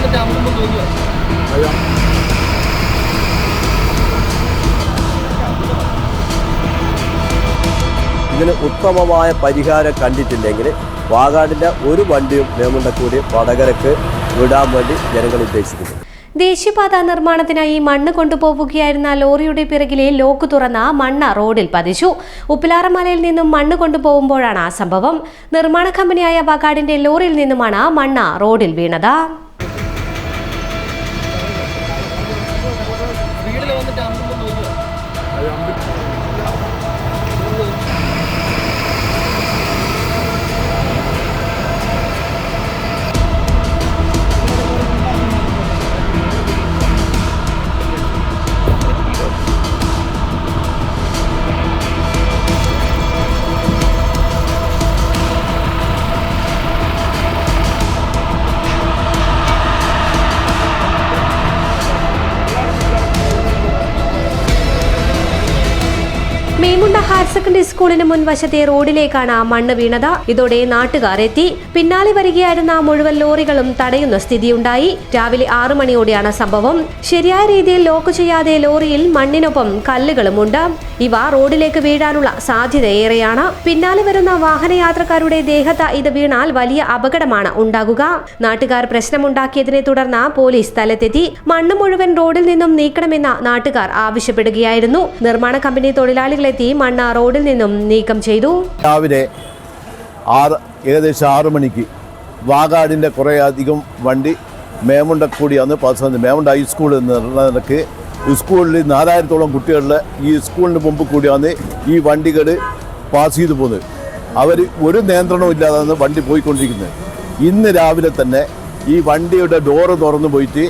വന്നിട്ട് ഇതിന് ഉത്തമമായ പരിഹാരം കണ്ടിട്ടില്ലെങ്കിൽ വാഗാടിന്റെ ഒരു വണ്ടിയും മേമുണ്ടക്കൂടി വടകരക്ക് വിടാൻ വേണ്ടി ജനങ്ങൾ ഉദ്ദേശിക്കുന്നു. ദേശീയപാത നിർമ്മാണത്തിനായി മണ്ണ് കൊണ്ടുപോവുകയായിരുന്ന ലോറിയുടെ പിറകിലെ ലോക്ക് തുറന്ന മണ്ണ റോഡിൽ പതിച്ചു. ഉപ്പിലാറമലയിൽ നിന്നും മണ്ണ് കൊണ്ടുപോകുമ്പോഴാണ് സംഭവം. നിർമ്മാണ കമ്പനിയായ വകാടിന്റെ ലോറിയിൽ നിന്നുമാണ് മണ്ണ റോഡിൽ വീണത്. മേമുണ്ട ഹയർ സെക്കൻഡറി സ്കൂളിന് മുൻവശത്തെ റോഡിലേക്കാണ് മണ്ണ് വീണത്. ഇതോടെ നാട്ടുകാർ എത്തി പിന്നാലെ വരികയായിരുന്ന മുഴുവൻ ലോറികളും തടയുന്ന സ്ഥിതിയുണ്ടായി. രാവിലെ ആറു മണിയോടെയാണ് സംഭവം. ശരിയായ രീതിയിൽ ലോക്ക് ചെയ്യാതെ ലോറിയിൽ മണ്ണിനൊപ്പം കല്ലുകളുമുണ്ട്. ഇവ റോഡിലേക്ക് വീഴാനുള്ള സാധ്യത ഏറെയാണ് പിന്നാലെ വരുന്ന വാഹനയാത്രക്കാരുടെ ദേഹത്ത് ഇത് വീണാൽ വലിയ അപകടമാണ് ഉണ്ടാകുക. നാട്ടുകാർ പ്രശ്നമുണ്ടാക്കിയതിനെ തുടർന്ന് പോലീസ് സ്ഥലത്തെത്തി. മണ്ണ് മുഴുവൻ റോഡിൽ നിന്നും നീക്കണമെന്ന് നാട്ടുകാർ ആവശ്യപ്പെടുകയായിരുന്നു. നിർമ്മാണ കമ്പനി തൊഴിലാളികളെത്തി മണ്ണ റോഡിൽ നിന്നും നീക്കം ചെയ്തു. രാവിലെ ആറ് ഏകദേശം ആറ് മണിക്ക് വാഗാടിന്റെ കുറേ അധികം വണ്ടി മേമുണ്ടക്കൂടിയാണ് പാസ് വന്നത് മേമുണ്ട ഹൈസ്കൂളിൽ നിന്ന് നിലയ്ക്ക് സ്കൂളിൽ നാലായിരത്തോളം കുട്ടികളുടെ ഈ സ്കൂളിന് മുമ്പ് കൂടിയാണ് ഈ വണ്ടികൾ പാസ് ചെയ്തു പോകുന്നത്. അവർ ഒരു നിയന്ത്രണവും ഇല്ലാതാണ് വണ്ടി പോയിക്കൊണ്ടിരിക്കുന്നത്. ഇന്ന് രാവിലെ തന്നെ ഈ വണ്ടിയുടെ ഡോറ് തുറന്നു പോയിട്ട്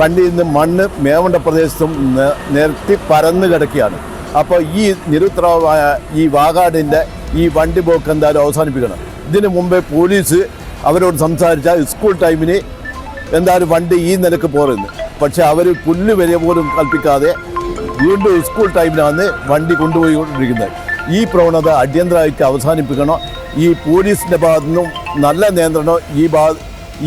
വണ്ടിയിൽ നിന്ന് മണ്ണ് മേവണ്ട പ്രദേശത്തും നിരത്തി പരന്ന് കിടക്കുകയാണ്. അപ്പോൾ ഈ നിരുത്തരവായ ഈ വാഗാടിന്റെ ഈ വണ്ടി പോക്ക് എന്തായാലും അവസാനിപ്പിക്കണം. ഇതിനു മുമ്പേ പോലീസ് അവരോട് സംസാരിച്ച സ്കൂൾ ടൈമിന് എന്തായാലും വണ്ടി ഈ നിലയ്ക്ക് പോരുന്നു പക്ഷെ അവർ പുല്ല് വരെ പോലും കൽപ്പിക്കാതെ വീണ്ടും സ്കൂൾ ടൈമിലാണ് വണ്ടി കൊണ്ടുപോയിക്കൊണ്ടിരിക്കുന്നത്. ഈ പ്രവണത അടിയന്തരമായിട്ട് അവസാനിപ്പിക്കണം. ഈ പോലീസിന്റെ ഭാഗത്തു നിന്നും നല്ല നിയന്ത്രണം ഈ ഭാഗ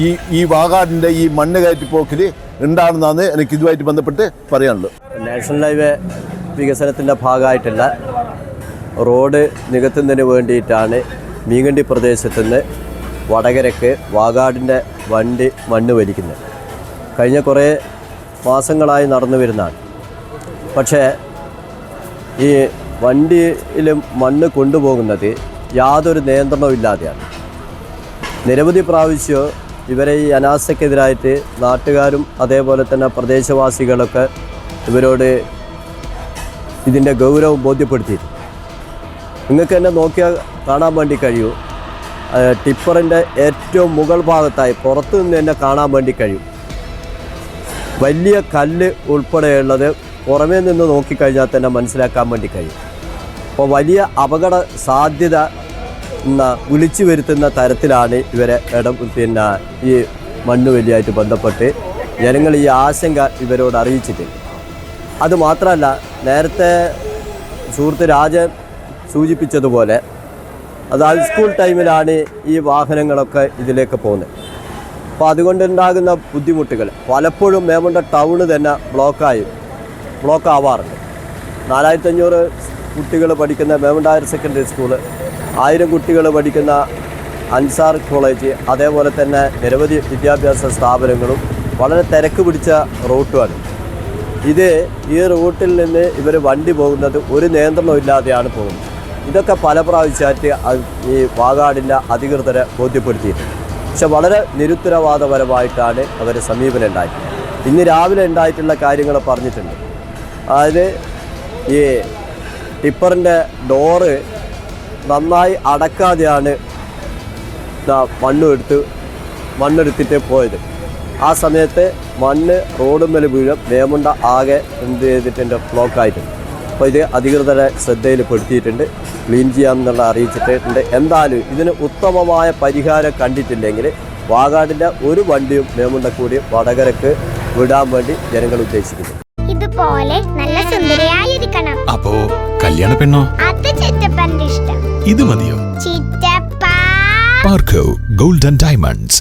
ഈ ഈ വാഗാടിന്റെ ഈ മണ്ണ് കയറ്റിപ്പോക്കിൽ ഉണ്ടാകുന്നതാണ് എനിക്ക് ഇതുമായിട്ട് ബന്ധപ്പെട്ട് പറയാനുള്ളത്. നാഷണൽ ഹൈവേ വികസനത്തിന്റെ ഭാഗമായിട്ടുള്ള റോഡ് നികത്തുന്നതിന് വേണ്ടിയിട്ടാണ് മീങ്കണ്ടി പ്രദേശത്തു നിന്ന് വടകരക്ക് വാഗാടിന്റെ വണ്ടി മണ്ണ് വലിക്കുന്നത്. കഴിഞ്ഞ കുറേ മാസങ്ങളായി നടന്നു വരുന്നതാണ്. പക്ഷേ ഈ വണ്ടിയിൽ മണ്ണ് കൊണ്ടുപോകുന്നത് യാതൊരു നിയന്ത്രണവും ഇല്ലാതെയാണ് നിരവധി പ്രാവശ്യം ഇവരെ ഈ അനാസ്ഥക്കെതിരായിട്ട് നാട്ടുകാരും അതേപോലെ തന്നെ പ്രദേശവാസികളൊക്കെ ഇവരോട് ഇതിന്റെ ഗൗരവം ബോധ്യപ്പെടുത്തിയിരുന്നു നിങ്ങൾക്ക് തന്നെ നോക്കിയാൽ കാണാൻ വേണ്ടി കഴിയൂ. ടിപ്പറിന്റെ ഏറ്റവും മുകൾ ഭാഗത്തായി പുറത്തു നിന്ന് തന്നെ കാണാൻ വേണ്ടി കഴിയും. വലിയ കല്ല് ഉൾപ്പെടെയുള്ളത് പുറമേ നിന്ന് നോക്കിക്കഴിഞ്ഞാൽ തന്നെ മനസ്സിലാക്കാൻ വേണ്ടി കഴിയും. അപ്പോൾ വലിയ അപകട സാധ്യത വിളിച്ചു വരുത്തുന്ന തരത്തിലാണ് ഇവരെ ഇടം പിന്നെ ഈ മണ്ണ് വലിയായിട്ട് ബന്ധപ്പെട്ട് ജനങ്ങൾ ഈ ആശങ്ക ഇവരോട് അറിയിച്ചിട്ടുണ്ട് അത് മാത്രമല്ല നേരത്തെ സുഹൃത്ത് രാജൻ സൂചിപ്പിച്ചതുപോലെ അത് ഹൈസ്കൂൾ ടൈമിലാണ് ഈ വാഹനങ്ങളൊക്കെ ഇതിലേക്ക് പോകുന്നത്. അപ്പോൾ അതുകൊണ്ടുണ്ടാകുന്ന ബുദ്ധിമുട്ടുകൾ പലപ്പോഴും മേമുണ്ട ടൗണ് തന്നെ ബ്ലോക്കായി ബ്ലോക്ക് ആവാറുണ്ട്. നാലായിരത്തഞ്ഞൂറ് കുട്ടികൾ പഠിക്കുന്ന മേമുണ്ട ഹയർ സെക്കൻഡറി സ്കൂൾ ആയിരം കുട്ടികൾ പഠിക്കുന്ന അൻസാർ കോളേജ് അതേപോലെ തന്നെ നിരവധി വിദ്യാഭ്യാസ സ്ഥാപനങ്ങളും വളരെ തിരക്ക് പിടിച്ച റൂട്ടുമാണ് ഇത് ഈ റൂട്ടിൽ നിന്ന് ഇവർ വണ്ടി പോകുന്നത് ഒരു നിയന്ത്രണവും ഇല്ലാതെയാണ് പോകുന്നത്. ഇതൊക്കെ പല പ്രാവശ്യമായിട്ട് ഈ വാഗാടിന്റെ അധികൃതരെ ബോധ്യപ്പെടുത്തിയിട്ടുണ്ട്. പക്ഷെ വളരെ നിരുത്തരവാദപരമായിട്ടാണ് അവർ സമീപനം ഉണ്ടായിട്ടുള്ളത്. ഇന്ന് രാവിലെ ഉണ്ടായിട്ടുള്ള കാര്യങ്ങൾ പറഞ്ഞിട്ടുണ്ട്. അതായത് ഈ ടിപ്പറിന്റെ ഡോറ് നന്നായി അടക്കാതെയാണ് ദാ മണ്ണ് എടുത്ത് മണ്ണെടുത്തിട്ട് പോയത്. ആ സമയത്ത് മണ്ണ് റോഡുമ്മൽ വീഴും. വേമുണ്ട ആകെ എന്ത് ചെയ്തിട്ടുണ്ട് ബ്ലോക്ക് ആയിട്ടുണ്ട്. അപ്പോൾ ഇത് അധികൃതരെ ശ്രദ്ധയിൽപ്പെടുത്തിയിട്ടുണ്ട്. ക്ലീൻ ചെയ്യാമെന്നുള്ള അറിയിച്ചിട്ടുണ്ട്. എന്തായാലും ഇതിന് ഉത്തമമായ പരിഹാരം കണ്ടിട്ടില്ലെങ്കിൽ വാഗാടിന്റെ ഒരു വണ്ടിയും വേമുണ്ട കൂടി വടകരക്ക് വിടാൻ വേണ്ടി ജനങ്ങൾ ഉദ്ദേശിക്കുന്നു. ഇതുപോലെ നല്ല സുന്ദരിയായിരിക്കണം. അപ്പോ കല്യാണ പെണ്ണോ? അത് ഇഷ്ടം. ഇത് മതിയോ? പാർക്കോ ഗോൾഡൻ ഡയമണ്ട്സ്.